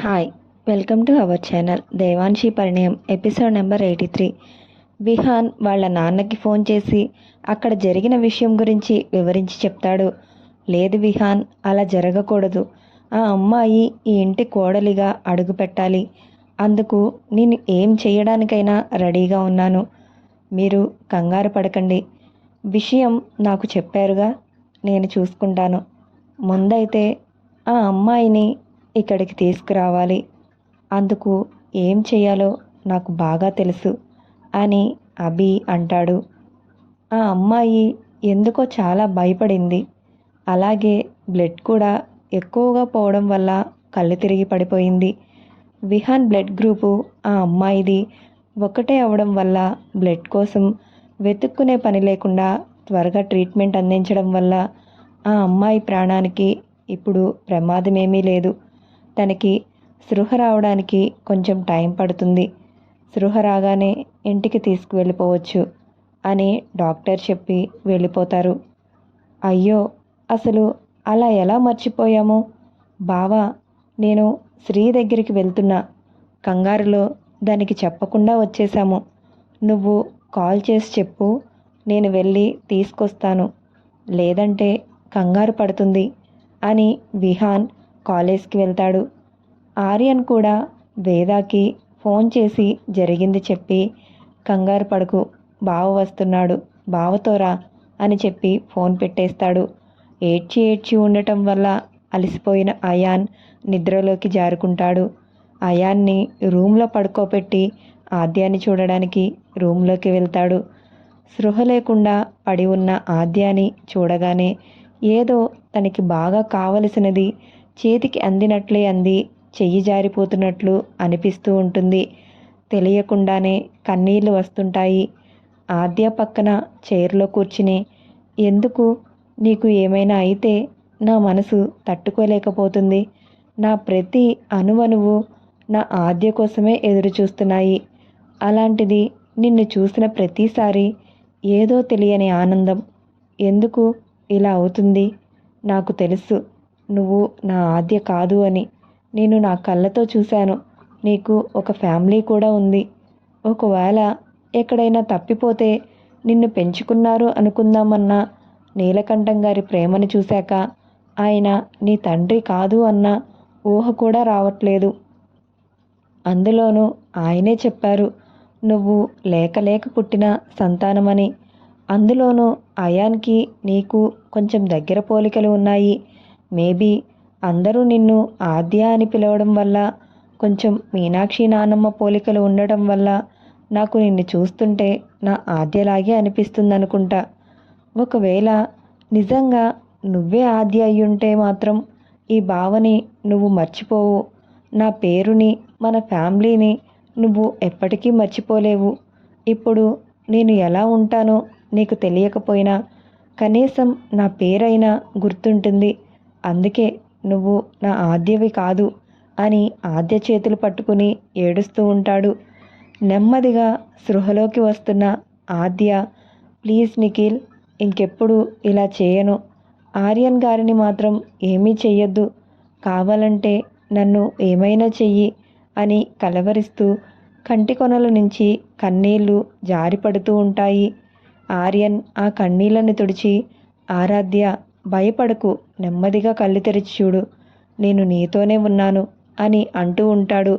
Hi welcome to our channel Devanshi Parinayam episode number eighty three Vihaan వాళ్ళ నాన్నకి phone చేసి అక్కడ జరిగిన విషయం గురించి వివరించి చెప్తాడు. లేదు విహాన్ అలా జరగకూడదు. ఆ అమ్మాయి ఈ ఇంటి కోడలిగా అడుగు పెట్టాలి. అందుకు నేను ఏం చేయడానికైనా రెడీగా ఉన్నాను. మీరు కంగారు పడకండి. విషయం నాకు చెప్పారుగా నేను చూసుకుంటాను. ముందైతే ఆ అమ్మాయిని ఇక్కడికి తీసుకురావాలి. అందుకు ఏం చేయాలో నాకు బాగా తెలుసు అని అభి అంటాడు. ఆ అమ్మాయి ఎందుకో చాలా భయపడింది. అలాగే బ్లడ్ కూడా ఎక్కువగా పోవడం వల్ల కళ్ళు తిరిగి పడిపోయింది. విహాన్ బ్లడ్ గ్రూపు ఆ అమ్మాయిది ఒకటే అవడం వల్ల బ్లడ్ కోసం వెతుక్కునే పని లేకుండా త్వరగా ట్రీట్మెంట్ అందించడం వల్ల ఆ అమ్మాయి ప్రాణానికి ఇప్పుడు ప్రమాదమేమీ లేదు. తనకి స్పృహ రావడానికి కొంచెం టైం పడుతుంది. స్పృహ రాగానే ఇంటికి తీసుకువెళ్ళిపోవచ్చు అని డాక్టర్ చెప్పి వెళ్ళిపోతారు. అయ్యో అసలు అలా ఎలా మర్చిపోయాము? బావా నేను శ్రీ దగ్గరికి వెళ్తున్నా. కంగారులో దానికి చెప్పకుండా వచ్చేసాము నువ్వు కాల్ చేసి చెప్పు నేను వెళ్ళి తీసుకొస్తాను. లేదంటే కంగారు పడుతుంది అని విహాన్ కాలేజ్కి వెళ్తాడు. ఆర్యన్ కూడా వేదాకి ఫోన్ చేసి జరిగింది చెప్పి కంగారు పడకు బావ వస్తున్నాడు బావతోరా అని చెప్పి ఫోన్ పెట్టేస్తాడు. ఏడ్చి ఏడ్చి ఉండటం వల్ల అలసిపోయిన అయాన్ నిద్రలోకి జారుకుంటాడు. అయాన్ని రూమ్లో పడుకోబెట్టి ఆద్యాన్ని చూడడానికి రూమ్లోకి వెళ్తాడు. స్పృహ లేకుండా పడి ఉన్న ఆద్యాన్ని చూడగానే ఏదో తనకి బాగా కావలసినది చేతికి అందినట్లే అంది. చెయ్యి జారిపోతున్నట్లు అనిపిస్తూ ఉంటుంది. తెలియకుండానే కన్నీళ్ళు వస్తుంటాయి. ఆద్య పక్కన చైర్లో కూర్చుని ఎందుకు? నీకు ఏమైనా అయితే నా మనసు తట్టుకోలేకపోతుంది. నా ప్రతి అణువణువు నా ఆద్య కోసమే ఎదురు చూస్తున్నాయి అలాంటిది నిన్ను చూసిన ప్రతిసారి ఏదో తెలియని ఆనందం. ఎందుకు ఇలా అవుతుంది? నాకు తెలుసు. నువ్వు నా ఆద్య కాదు అని నేను నా కళ్ళతో చూశాను. నీకు ఒక ఫ్యామిలీ కూడా ఉంది. ఒకవేళ ఎక్కడైనా తప్పిపోతే నిన్ను పెంచుకున్నారు అనుకుందామన్నా నీలకంఠం గారి ప్రేమను చూశాక ఆయన నీ తండ్రి కాదు అన్న ఊహ కూడా రావట్లేదు. అందులోనూ ఆయనే చెప్పారు నువ్వు లేక లేక పుట్టిన సంతానమని. అందులోనూ అయాన్కి నీకు కొంచెం దగ్గర పోలికలు ఉన్నాయి. మేబీ అందరూ నిన్ను ఆద్య అని పిలవడం వల్ల కొంచెం మీనాక్షి నానమ్మ పోలికలు ఉండడం వల్ల నాకు నిన్ను చూస్తుంటే నా ఆద్యలాగే అనిపిస్తుంది అనుకుంటా ఒకవేళ నిజంగా నువ్వే ఆద్య అయ్యుంటే మాత్రం ఈ భావని నువ్వు మర్చిపోవు. నా పేరుని మన ఫ్యామిలీని నువ్వు ఎప్పటికీ మర్చిపోలేవు. ఇప్పుడు నేను ఎలా ఉంటానో నీకు తెలియకపోయినా కనీసం నా పేరైనా గుర్తుంటుంది. అందుకే నువ్వు నా ఆద్యవి కాదు అని ఆద్య చేతులు పట్టుకుని ఏడుస్తూ ఉంటాడు. నెమ్మదిగా సృహలోకి వస్తున్న ఆద్య ప్లీజ్ నిఖిల్ ఇంకెప్పుడు ఇలా చేయను. ఆర్యన్ గారిని మాత్రం ఏమీ చెయ్యొద్దు. కావాలంటే నన్ను ఏమైనా చెయ్యి అని కలవరిస్తూ కంటి కొనల నుంచి కన్నీళ్ళు జారిపడుతూ ఉంటాయి. ఆర్యన్ ఆ కన్నీళ్ళను తుడిచి ఆరాధ్య భయపడకు నెమ్మదిగా కళ్ళు తెరిచి చూడు. నేను నీతోనే ఉన్నాను అని అంటూ ఉంటాడు.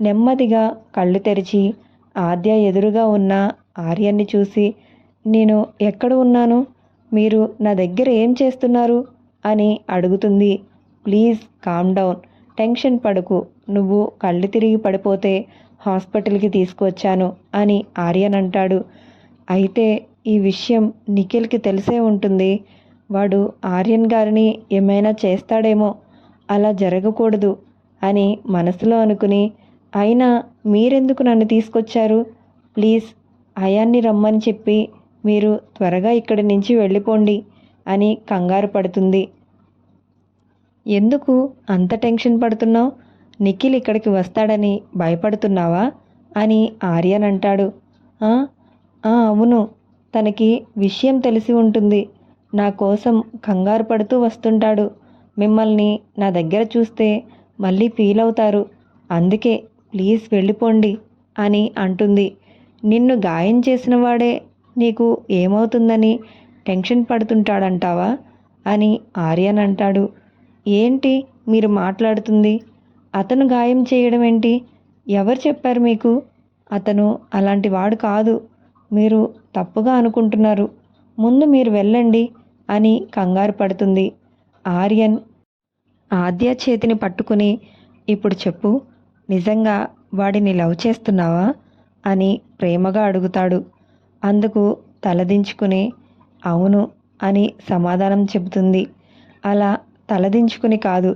నెమ్మదిగా కళ్ళు తెరిచి ఆద్య ఎదురుగా ఉన్న ఆర్యన్ని చూసి నేను ఎక్కడ ఉన్నాను? మీరు నా దగ్గర ఏం చేస్తున్నారు? అని అడుగుతుంది. Please calm down. టెన్షన్ పడకు. నువ్వు కళ్ళు తిరిగి పడిపోతే హాస్పిటల్కి తీసుకువచ్చాను అని ఆర్యన్ అంటాడు అయితే ఈ విషయం నిఖిల్కి తెలిసే ఉంటుంది. వాడు ఆర్యన్ గారిని ఏమైనా చేస్తాడేమో అలా జరగకూడదు అని మనసులో అనుకుని అయినా మీరెందుకు నన్ను తీసుకొచ్చారు? ప్లీజ్ అయాన్ని రమ్మని చెప్పి మీరు త్వరగా ఇక్కడి నుంచి వెళ్ళిపోండి అని కంగారు పడుతుంది. ఎందుకు అంత టెన్షన్ పడుతున్నావు? నిఖిల్ ఇక్కడికి వస్తాడని భయపడుతున్నావా? అని ఆర్యన్ అంటాడు. అవును తనకి విషయం తెలిసి ఉంటుంది. నా కోసం కంగారు పడుతూ వస్తుంటాడు. మిమ్మల్ని నా దగ్గర చూస్తే మళ్ళీ ఫీల్ అవుతారు. అందుకే ప్లీజ్ వెళ్ళిపోండి అని అంటుంది. నిన్ను గాయం చేసిన వాడే నీకు ఏమవుతుందని టెన్షన్ పడుతుంటాడంటావా అని ఆర్యన్ అంటాడు. ఏంటి మీరు మాట్లాడుతుంది? అతను గాయం చేయడం ఏంటి? ఎవరు చెప్పారు మీకు? అతను అలాంటి వాడు కాదు. మీరు తప్పుగా అనుకుంటున్నారు. ముందు మీరు వెళ్ళండి. అని కంగారు పడుతుంది ఆర్యన్. ఆద్య చేతిని పట్టుకుని ఇప్పుడు చెప్పు నిజంగా వాడిని లవ్ చేస్తున్నావా? అని ప్రేమగా అడుగుతాడు. అందుకు తలదించుకుని అవును అని సమాధానం చెబుతుంది. అలా తలదించుకుని కాదు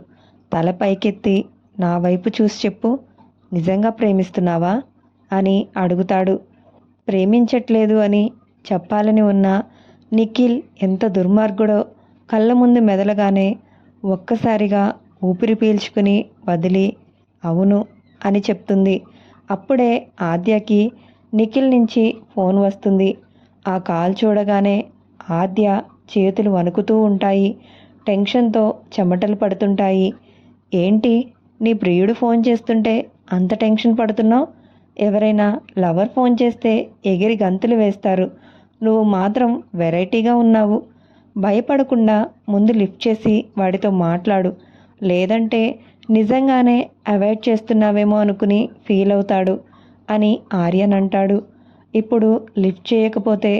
తల పైకెత్తి నా వైపు చూసి చెప్పు నిజంగా ప్రేమిస్తున్నావా? అని అడుగుతాడు. ప్రేమించట్లేదు అని చెప్పాలని ఉన్న నిఖిల్ ఎంత దుర్మార్గుడో కళ్ళ ముందు మెదలగానే ఒక్కసారిగా ఊపిరి పీల్చుకుని వదిలి అవును అని చెప్తుంది. అప్పుడే ఆద్యకి నిఖిల్ నుంచి ఫోన్ వస్తుంది. ఆ కాల్ చూడగానే ఆద్య చేతులు వణుకుతూ ఉంటాయి. టెన్షన్తో చెమటలు పడుతుంటాయి. ఏంటి నీ ప్రియుడు ఫోన్ చేస్తుంటే అంత టెన్షన్ పడుతున్నావు? ఎవరైనా లవర్ ఫోన్ చేస్తే ఎగిరి గంతులు వేస్తారు. నువ్వు మాత్రం వెరైటీగా ఉన్నావు. భయపడకుండా ముందు లిఫ్ట్ చేసి వాడితో మాట్లాడు. లేదంటే నిజంగానే అవాయిడ్ చేస్తున్నావేమో అనుకుని ఫీల్ అవుతాడు అని ఆర్యన్ అంటాడు. ఇప్పుడు లిఫ్ట్ చేయకపోతే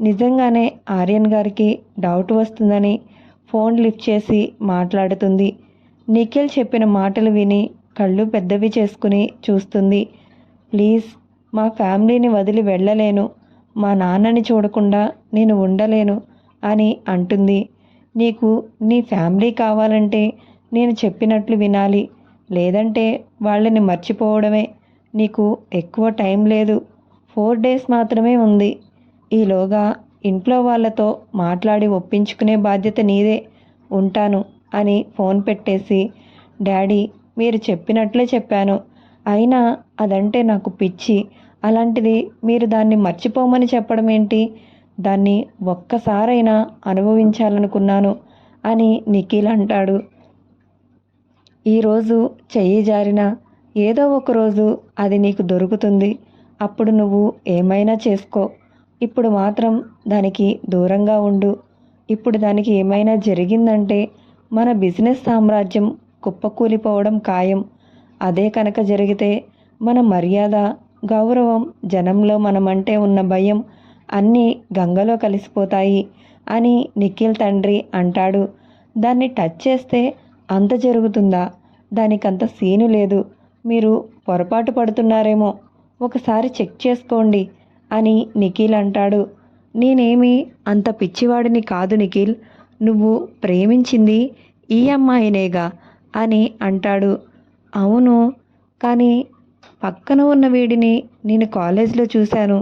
నిజంగానే ఆర్యన్ గారికి డౌట్ వస్తుందని ఫోన్ లిఫ్ట్ చేసి మాట్లాడుతుంది. నిఖిల్ చెప్పిన మాటలు విని కళ్ళు పెద్దవి చేసుకుని చూస్తుంది. ప్లీజ్ మా ఫ్యామిలీని వదిలి వెళ్ళలేను. మా నాన్నని చూడకుండా నేను ఉండలేను అని అంటుంది. నీకు నీ ఫ్యామిలీ కావాలంటే నేను చెప్పినట్లు వినాలి. లేదంటే వాళ్ళని మర్చిపోవడమే. నీకు ఎక్కువ టైం లేదు. ఫోర్ డేస్ మాత్రమే ఉంది. ఈలోగా ఇంట్లో వాళ్ళతో మాట్లాడి ఒప్పించుకునే బాధ్యత నీదే. ఉంటాను అని ఫోన్ పెట్టేసి డాడీ మీరు చెప్పినట్లే చెప్పాను. అయినా అదంటే నాకు పిచ్చి. అలాంటిది మీరు దాన్ని మర్చిపోమని చెప్పడం ఏంటి? దాన్ని ఒక్కసారైనా అనుభవించాలనుకున్నాను అని నిఖిల్ అంటాడు. ఈరోజు చెయ్యి జారిన ఏదో ఒక రోజు అది నీకు దొరుకుతుంది. అప్పుడు నువ్వు ఏమైనా చేసుకో. ఇప్పుడు మాత్రం దానికి దూరంగా ఉండు. ఇప్పుడు దానికి ఏమైనా జరిగిందంటే మన బిజినెస్ సామ్రాజ్యం కుప్పకూలిపోవడం ఖాయం. అదే కనుక జరిగితే మన మర్యాద గౌరవం జనంలో మనమంటే ఉన్న భయం అన్నీ గంగలో కలిసిపోతాయి అని నిఖిల్ తండ్రి అంటాడు. దాన్ని టచ్ చేస్తే అంత జరుగుతుందా? దానికంత సీను లేదు. మీరు పొరపాటు పడుతున్నారేమో ఒకసారి చెక్ చేసుకోండి అని నిఖిల్ అంటాడు. నేనేమి అంత పిచ్చివాడిని కాదు నిఖిల్ నువ్వు ప్రేమించింది ఈ అమ్మాయినేగా అని అంటాడు. అవును కానీ పక్కన ఉన్న వీడిని నేను కాలేజీలో చూశాను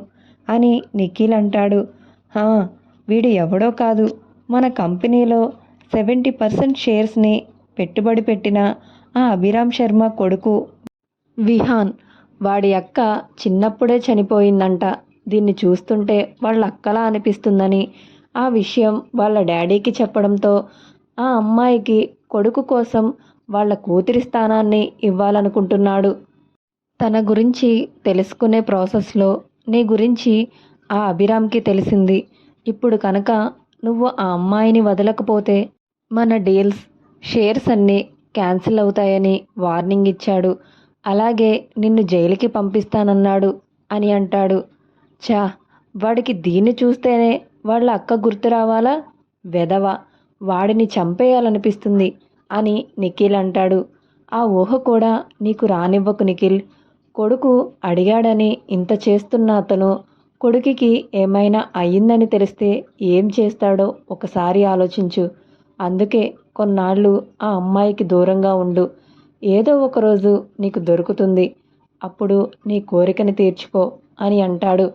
అని నిఖిల్ అంటాడు. వీడు ఎవడో కాదు. మన కంపెనీలో సెవెంటీ పర్సెంట్ షేర్స్ని పెట్టుబడి పెట్టిన ఆ అభిరామ్ శర్మ కొడుకు విహాన్. వాడి అక్క చిన్నప్పుడే చనిపోయిందంట. దీన్ని చూస్తుంటే వాళ్ళ అక్కలా అనిపిస్తుందని. ఆ విషయం వాళ్ళ డాడీకి చెప్పడంతో ఆ అమ్మాయికి కొడుకు కోసం వాళ్ళ కూతురి స్థానాన్ని ఇవ్వాలనుకుంటున్నాడు. తన గురించి తెలుసుకునే ప్రాసెస్లో నీ గురించి ఆ అభిరామ్కి తెలిసింది. ఇప్పుడు కనుక నువ్వు ఆ అమ్మాయిని వదలకపోతే మన డీల్స్ షేర్స్ అన్నీ క్యాన్సిల్ అవుతాయని వార్నింగ్ ఇచ్చాడు. అలాగే నిన్ను జైలుకి పంపిస్తానన్నాడు అని అంటాడు. చా వాడికి దీన్ని చూస్తేనే వాళ్ళ అక్క గుర్తు రావాలా? వెధవ వాడిని చంపేయాలనిపిస్తుంది అని నిఖిల్ అంటాడు. ఆ ఊహ కూడా నీకు రానివ్వకు నిఖిల్. కొడుకు అడిగాడని ఇంత చేస్తున్న అతను కొడుకుకి ఏమైనా అయ్యిందని తెలిస్తే ఏం చేస్తాడో ఒకసారి ఆలోచించు. అందుకే కొన్నాళ్ళు ఆ అమ్మాయికి దూరంగా ఉండు. ఏదో ఒకరోజు నీకు దొరుకుతుంది. అప్పుడు నీ కోరికని తీర్చుకో అని అంటాడు.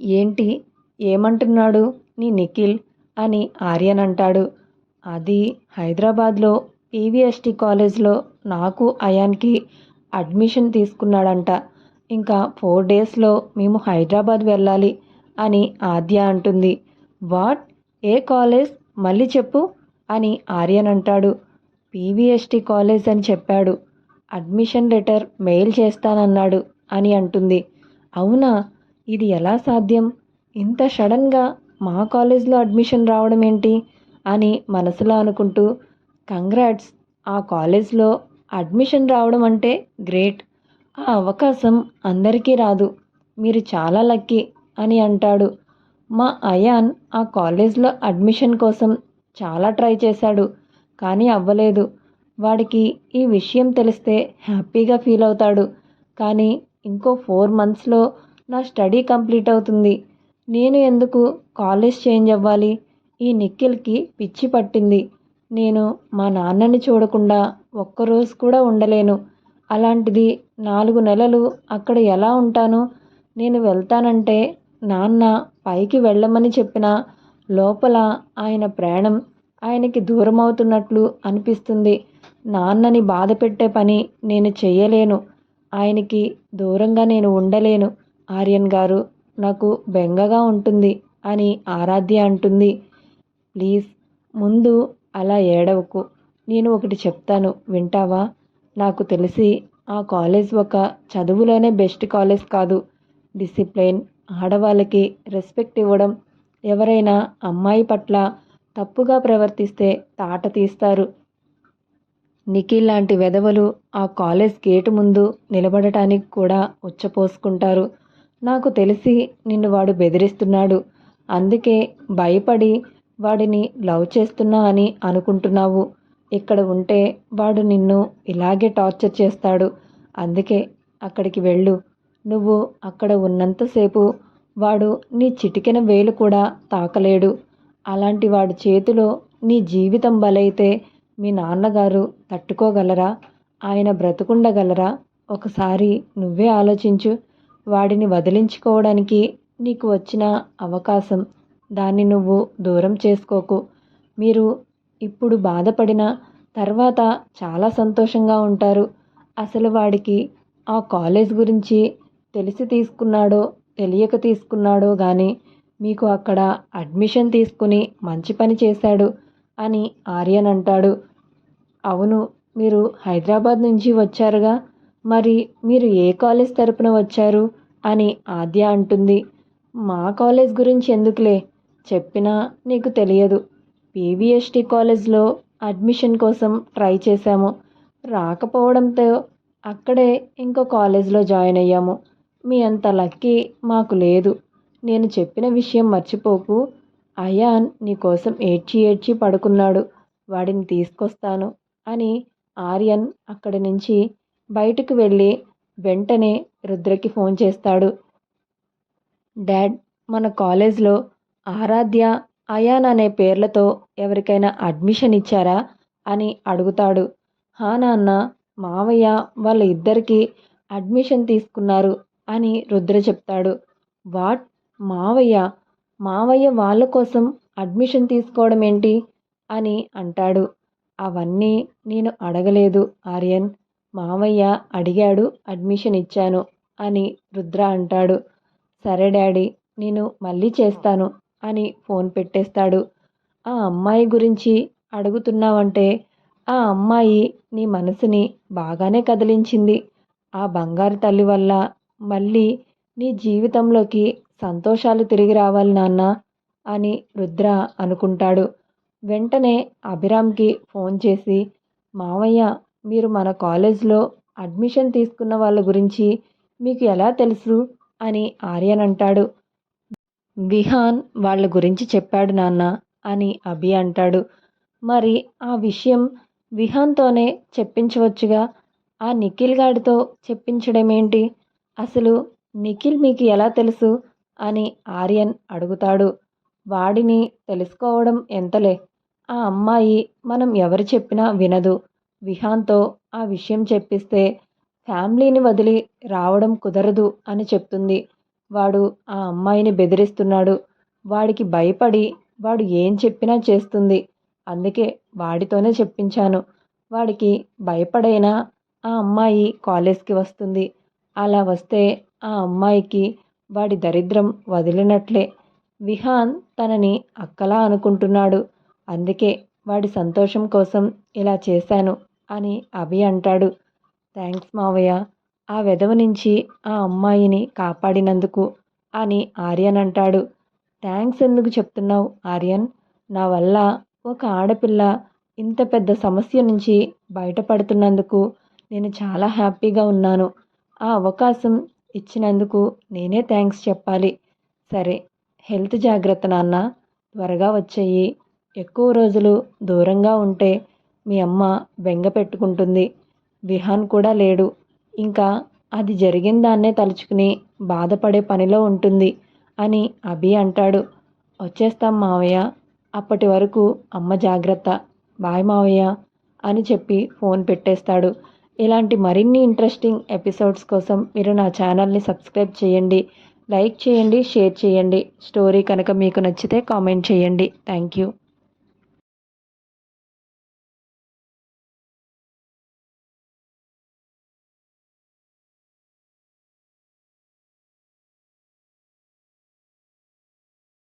ఏంటి? ఏమంటున్నాడు నీ నిఖిల్? అని ఆర్యన్ అంటాడు అది హైదరాబాద్లో పీవీఎస్టీ కాలేజ్లో నాకు అయాన్కి అడ్మిషన్ తీసుకున్నాడంట. ఇంకా ఫోర్ డేస్లో మేము హైదరాబాద్ వెళ్ళాలి అని ఆద్య అంటుంది. వాట్? ఏ కాలేజ్? మళ్ళీ చెప్పు అని ఆర్యన్ అంటాడు. పీవీఎస్టీ కాలేజ్ అని చెప్పాడు. అడ్మిషన్ లెటర్ మెయిల్ చేస్తానన్నాడు అని అంటుంది. అవునా? ఇది ఎలా సాధ్యం? ఇంత సడన్గా మా కాలేజ్లో అడ్మిషన్ రావడం ఏంటి? అని మనసులో అనుకుంటూ కంగ్రాట్స్! ఆ కాలేజ్లో అడ్మిషన్ రావడం అంటే గ్రేట్. ఆ అవకాశం అందరికీ రాదు. మీరు చాలా లక్కీ అని అంటాడు. మా అయాన్ ఆ కాలేజ్లో అడ్మిషన్ కోసం చాలా ట్రై చేశాడు కానీ అవ్వలేదు. వాడికి ఈ విషయం తెలిస్తే హ్యాపీగా ఫీల్ అవుతాడు. కానీ ఇంకో ఫోర్ మంత్స్లో నా స్టడీ కంప్లీట్ అవుతుంది. నేను ఎందుకు కాలేజ్ చేంజ్ అవ్వాలి? ఈ నిఖిల్కి పిచ్చి పట్టింది. నేను మా నాన్నని చూడకుండా ఒక్కరోజు కూడా ఉండలేను. అలాంటిది నాలుగు నెలలు అక్కడ ఎలా ఉంటాను? నేను వెళ్తానంటే నాన్న పైకి వెళ్ళమని చెప్పిన లోపల ఆయన ప్రాణం ఆయనకి దూరం అవుతున్నట్లు అనిపిస్తుంది. నాన్నని బాధ పెట్టే పని నేను చెయ్యలేను. ఆయనకి దూరంగా నేను ఉండలేను. ఆర్యన్ గారు నాకు బెంగగా ఉంటుంది అని ఆరాధ్య అంటుంది. ప్లీజ్ ముందు అలా ఏడవకు. నేను ఒకటి చెప్తాను వింటావా? నాకు తెలిసి ఆ కాలేజ్ ఒక చదువులోనే బెస్ట్ కాలేజ్ కాదు. డిసిప్లైన్ ఆడవాళ్ళకి రెస్పెక్ట్ ఇవ్వడం ఎవరైనా అమ్మాయి పట్ల తప్పుగా ప్రవర్తిస్తే తాట తీస్తారు. నిఖిల్ లాంటి వెధవలు ఆ కాలేజ్ గేటు ముందు నిలబడటానికి కూడా ఉచ్చపోసుకుంటారు. నాకు తెలిసి నిన్ను వాడు బెదిరిస్తున్నాడు. అందుకే భయపడి వాడిని లవ్ చేస్తున్నా అని అనుకుంటున్నావు. ఇక్కడ ఉంటే వాడు నిన్ను ఇలాగే టార్చర్ చేస్తాడు. అందుకే అక్కడికి వెళ్ళు. నువ్వు అక్కడ ఉన్నంతసేపు వాడు నీ చిటికెన వేలు కూడా తాకలేడు. అలాంటి వాడి చేతిలో నీ జీవితం బలైతే మీ నాన్నగారు తట్టుకోగలరా? ఆయన బ్రతుకుండగలరా? ఒకసారి నువ్వే ఆలోచించు. వాడిని వదిలించుకోవడానికి నీకు వచ్చిన అవకాశం దాన్ని నువ్వు దూరం చేసుకోకు. మీరు ఇప్పుడు బాధపడిన తర్వాత చాలా సంతోషంగా ఉంటారు. అసలు వాడికి ఆ కాలేజ్ గురించి తెలిసి తీసుకున్నాడో తెలియక తీసుకున్నాడో కానీ మీకు అక్కడ అడ్మిషన్ తీసుకుని మంచి పని చేశాడు అని ఆర్యన్ అంటాడు. అవును మీరు హైదరాబాద్ నుంచి వచ్చారుగా? మరి మీరు ఏ కాలేజ్ తరపున వచ్చారు? అని ఆద్య అంటుంది. మా కాలేజ్ గురించి ఎందుకులే? చెప్పినా నీకు తెలియదు. పీవీఎస్టీ కాలేజ్లో అడ్మిషన్ కోసం ట్రై చేశాము. రాకపోవడంతో అక్కడే ఇంకో కాలేజ్లో జాయిన్ అయ్యాము. మీ అంత లక్కీ మాకు లేదు. నేను చెప్పిన విషయం మర్చిపోకు. అయాన్ నీకోసం ఏడ్చి ఏడ్చి పడుకున్నాడు. వాడిని తీసుకొస్తాను అని ఆర్యన్ అక్కడి నుంచి బయటకు వెళ్ళి వెంటనే రుద్రకి ఫోన్ చేస్తాడు. డాడ్ మన కాలేజ్లో ఆరాధ్య అయాన్ అనే పేర్లతో ఎవరికైనా అడ్మిషన్ ఇచ్చారా? అని అడుగుతాడు. హా నాన్న మావయ్య వాళ్ళ ఇద్దరికి అడ్మిషన్ తీసుకున్నారు అని రుద్ర చెప్తాడు. వాట్? మావయ్య? మావయ్య వాళ్ళ కోసం అడ్మిషన్ తీసుకోవడం ఏంటి అని అంటాడు. అవన్నీ నేను అడగలేదు ఆర్యన్. మావయ్య అడిగాడు అడ్మిషన్ ఇచ్చాను అని రుద్ర అంటాడు. సరే డాడీ నేను మళ్ళీ చేస్తాను. అని ఫోన్ పెట్టేస్తాడు. ఆ అమ్మాయి గురించి అడుగుతున్నావంటే ఆ అమ్మాయి నీ మనసుని బాగానే కదిలించింది. ఆ బంగారు తల్లి వల్ల మళ్ళీ నీ జీవితంలోకి సంతోషాలు తిరిగి రావాలి నాన్న అని రుద్ర అనుకుంటాడు. వెంటనే అభిరామ్కి ఫోన్ చేసి మావయ్య మీరు మన కాలేజ్లో అడ్మిషన్ తీసుకున్న వాళ్ళ గురించి మీకు ఎలా తెలుసు? అని ఆర్యన్ అంటాడు విహాన్ వాళ్ళ గురించి చెప్పాడు నాన్న అని అభి అంటాడు. మరి ఆ విషయం విహాన్తోనే చెప్పించవచ్చుగా? ఆ నిఖిల్ గాడితో చెప్పించడం ఏంటి అసలు నిఖిల్ మీకు ఎలా తెలుసు? అని ఆర్యన్ అడుగుతాడు. వాడిని తెలుసుకోవడం ఎంతలే? ఆ అమ్మాయి మనం ఎవరు చెప్పినా వినదు. విహాన్తో ఆ విషయం చెప్పిస్తే ఫ్యామిలీని వదిలి రావడం కుదరదు అని చెప్తుంది. వాడు ఆ అమ్మాయిని బెదిరిస్తున్నాడు. వాడికి భయపడి వాడు ఏం చెప్పినా చేస్తుంది. అందుకే వాడితోనే చెప్పించాను. వాడికి భయపడైనా ఆ అమ్మాయి కాలేజ్కి వస్తుంది. అలా వస్తే ఆ అమ్మాయికి వాడి దరిద్రం వదిలినట్లే. విహాన్ తనని అక్కలా అనుకుంటున్నాడు. అందుకే వాడి సంతోషం కోసం ఇలా చేశాను అని అభి అంటాడు. థ్యాంక్స్ మావయ్య. ఆ వెధవ నుంచి ఆ అమ్మాయిని కాపాడినందుకు అని ఆర్యన్ అంటాడు. థ్యాంక్స్ ఎందుకు చెప్తున్నావు ఆర్యన్? నా వల్ల ఒక ఆడపిల్ల ఇంత పెద్ద సమస్య నుంచి బయటపడుతున్నందుకు నేను చాలా హ్యాపీగా ఉన్నాను. ఆ అవకాశం ఇచ్చినందుకు నేనే థ్యాంక్స్ చెప్పాలి. సరే హెల్త్ జాగ్రత్త నాన్న. త్వరగా వచ్చేయి. ఎక్కువ రోజులు దూరంగా ఉంటే మీ అమ్మ బెంగ పెట్టుకుంటుంది. విహాన్ కూడా లేడు. ఇంకా అది జరిగిన దాన్నే తలుచుకుని బాధపడే పనిలో ఉంటుంది అని అభి అంటాడు. వచ్చేస్తాం మావయ్య. అప్పటి వరకు అమ్మ జాగ్రత్త. బాయ్ మావయ్య అని చెప్పి ఫోన్ పెట్టేస్తాడు. ఇలాంటి మరిన్ని ఇంట్రెస్టింగ్ ఎపిసోడ్స్ కోసం మీరు నా ఛానల్ని సబ్స్క్రైబ్ చేయండి. లైక్ చేయండి షేర్ చేయండి. స్టోరీ కనుక మీకు నచ్చితే కామెంట్ చేయండి. Thank you.